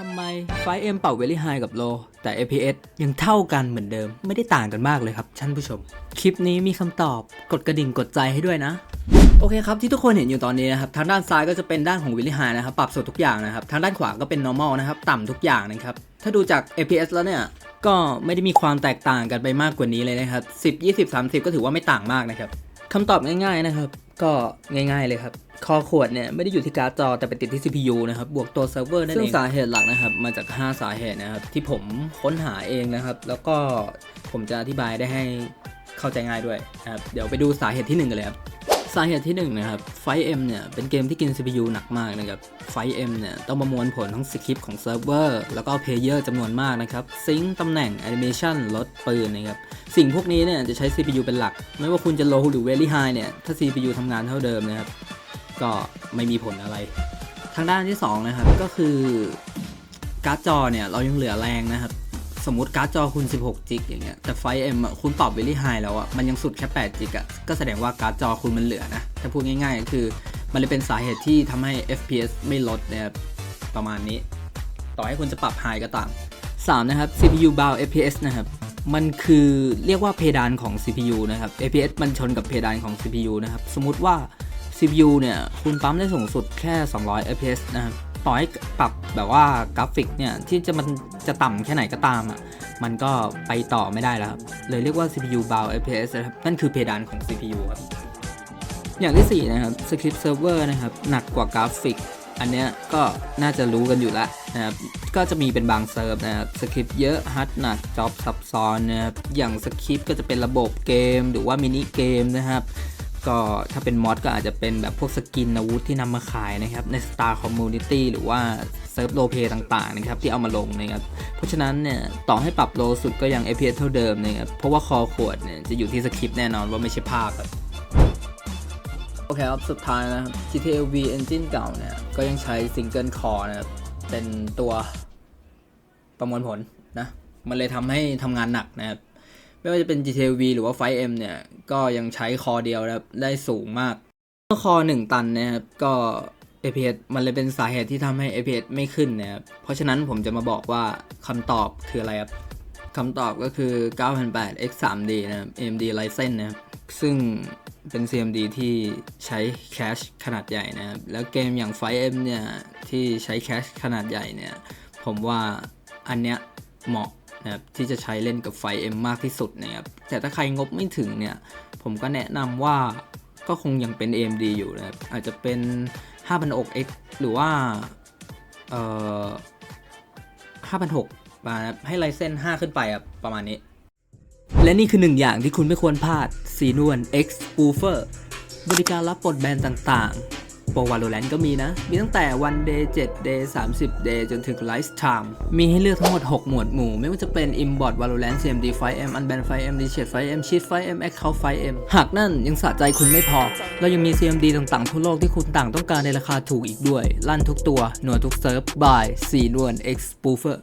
ทำไมไฟเอ็มเป่าเวลี่ไฮกับโลแต่ APS ยังเท่ากันเหมือนเดิม ไม่ได้ต่างกันมากเลยครับท่านผู้ชม คลิปนี้มีคำตอบกดกระดิ่งกดใจให้ด้วยนะโอเคครับที่ทุกคนเห็นอยู่ตอนนี้นะครับทางด้านซ้ายก็จะเป็นด้านของวิลลี่ไฮนะครับปรับสุดทุกอย่างนะครับทางด้านขวาก็เป็น normal นะครับต่ำทุกอย่างนะครับถ้าดูจาก APS แล้วเนี่ยก็ไม่ได้มีความแตกต่างกันไปมากกว่านี้เลยนะครับ10 20 30 ก็ถือว่าไม่ต่างมากนะครับคำตอบง่ายๆนะครับ ก็ง่ายๆเลยครับ คอขวดเนี่ยไม่ได้อยู่ที่การ์ดจอแต่ไปติดที่ CPU นะครับ บวกตัวเซิร์ฟเวอร์นั่นเอง ซึ่งสาเหตุหลักนะครับ มาจาก 5 สาเหตุนะครับ ที่ผมค้นหาเองนะครับ แล้วก็ผมจะอธิบายได้ให้เข้าใจง่ายด้วยนะครับ เดี๋ยวไปดูสาเหตุที่หนึ่งกันเลยครับ สาเหตุที่1นงนะครับไฟเอ็มเนี่ยเป็นเกมที่กิน CPU หนักมากนะครับไฟเอ็มเนี่ยต้องประมวลผลทั้งสคริปต์ของเซิร์ฟเวอร์แล้วก็เพลเยอร์จำนวนมากนะครับซิงค์ตำแหน่งแอนิเมชันลดปืนนะครับสิ่งพวกนี้เนี่ยจะใช้ CPU เป็นหลัก ไม่ว่าคุณจะ low หรือ very high เนี่ยถ้า CPU ทำงานเท่าเดิมนะครับก็ไม่มีผลอะไร ทางด้านที่2นะครับก็คือการ์ดจอเนี่ยเรายังเหลือแรงนะครับ มมติการ์ดจอคุณ 16 จิกอย่างเงี้ยแต่ไฟเอ็มอะคุณปรับเวลี่ไฮแล้วอะมันยังสุดแค่ 8 จิกอะก็แสดงว่าการ์ดจอคุณมันเหลือนะถ้าพูดง่ายๆก็คือมันเลยเป็นสาเหตุที่ทำให้ FPS ไม่ลดนะครับประมาณนี้ ต่อให้คุณจะปรับไฮก็ตาม 3 นะครับ CPU bound FPS นะครับมันคือเรียกว่าเพดานของ CPU นะครับ FPS มันชนกับเพดานของ CPU นะครับ สมมุติว่า CPU เนี่ย คุณปั๊มได้สูงสุดแค่ 200 fps นะครับ ต่อให้ปรับแบบว่ากราฟิกเนี่ยที่จะมันจะต่ำแค่ไหนก็ตามอะมันก็ไปต่อไม่ได้แล้วครับ เลยเรียกว่า CPU bound fps นะครับ นั่นคือเพดานของ CPU ครับ อย่างที่ 4 นะครับ Script Server นะครับ หนักกว่ากราฟิก อันเนี้ยก็น่าจะรู้กันอยู่แล้วนะครับ ก็จะมีเป็นบางเซิร์ฟนะครับสคริปต์เยอะฮัดหนักจ็อบซับซ้อนนะครับ อย่างสคริปต์ก็จะเป็นระบบเกม หรือว่ามินิเกมนะครับ ก็ถ้าเป็นมอดก็อาจจะเป็นแบบพวกสกินอาวุธที่นำมาขายนะครับ ใน Star Community หรือว่าเซิร์ฟโลเพต่างๆนะครับที่เอามาลงนะครับ เพราะฉะนั้นเนี่ยต่อให้ปรับโลสุดก็ยัง APS เท่าเดิมนะครับเพราะว่าคอขวดเนี่ยจะอยู่ที่สคริปต์แน่นอนว่าไม่ใช่ภาพครับโอเคครับสุดท้ายนะครับ GTA V Engine เก่าเนี่ย ก็ยังใช้ Single Core นะครับเป็นตัวประมวลผลนะ มันเลยทำให้ทำงานหนักนะครับ ไม่ว่าจะเป็น GTV หรือว่า 5M เนี่ย ก็ยังใช้คอเดียวครับ ได้สูงมากคอ 1 ตันนะครับ ก็ APS มันเลยเป็นสาเหตุที่ทำให้ APS ไม่ขึ้นนะครับ เพราะฉะนั้นผมจะมาบอกว่าคำตอบคืออะไรครับคำตอบก็คือ9008 X 3D นะครับ AMD Ryzen นะครับ ซึ่งเป็น CMD ที่ใช้แคชขนาดใหญ่นะครับ แล้วเกมอย่าง 5M เนี่ย ที่ใช้แคชขนาดใหญ่เนี่ย ผมว่าอันเนี้ยเหมาะ นะครับที่จะใช้เล่นกับ 5M มากที่สุดนะครับแต่ถ้าใครงบไม่ถึงเนี่ย ผมก็แนะนำว่าก็คงยังเป็น AMD อยู่นะครับอาจจะเป็น 5006X หรือว่าเอ่อ5,600มานะให้ไลเซน5 ขึ้นไปครับประมาณนี้ และนี่คือหนึ่งอย่างที่คุณไม่ควรพลาดสีนวล X Spoofer บริการรับบทแบนต่างๆ โปร Valorant ก็มีนะ มีตั้งแต่ 1 day 7 day 30 day จนถึง Lifetime มีให้เลือกทั้งหมด 6 หมวดหมู่ ไม่ว่าจะเป็น Imbot Valorant CMD 5M Unban 5M d c h a t 5M Cheat 5M Account 5M หากนั่นยังสะใจคุณไม่พอ เรายังมี CMD ต่างๆ ทั่วโลกที่คุณต่างต้องการในราคาถูกอีกด้วย ลั่นทุกตัว หน่วยทุกเซิร์ฟ by สีนวล X Spoofer